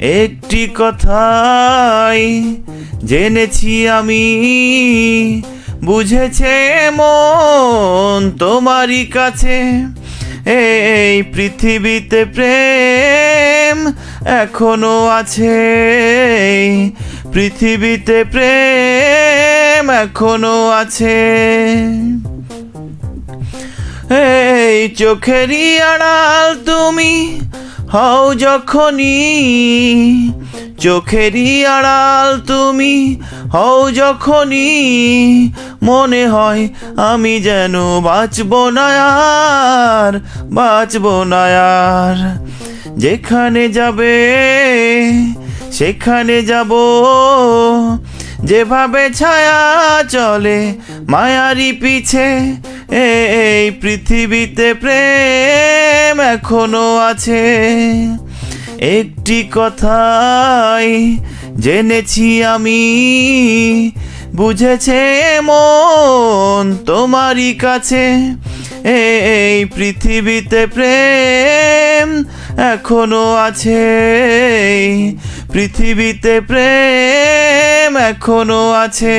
একটি কথাই জেনেছি আমি। বুঝেছে মন তোমারই কাছে। এই পৃথিবীতে প্রেম এখনও আছে। পৃথিবীতে প্রেম এখনও আছে। এই চোখেরই আড়াল তুমি হও যখনই চোখেরই আড়াল তুমি, হও যখনই মনে হয় আমি যেন বাঁচব না আর, বাঁচব না আর। যেখানে যাবে, সেখানে যাব। যেভাবে ছায়া চলে মায়ারি পিছে এই পৃথিবীতে প্রেম। এখনও আছে। একটি কথাই জেনেছি আমি। বুঝেছে মন তোমারই কাছে। এই পৃথিবীতে প্রেম এখনও আছে। পৃথিবীতে প্রেম এখনও আছে।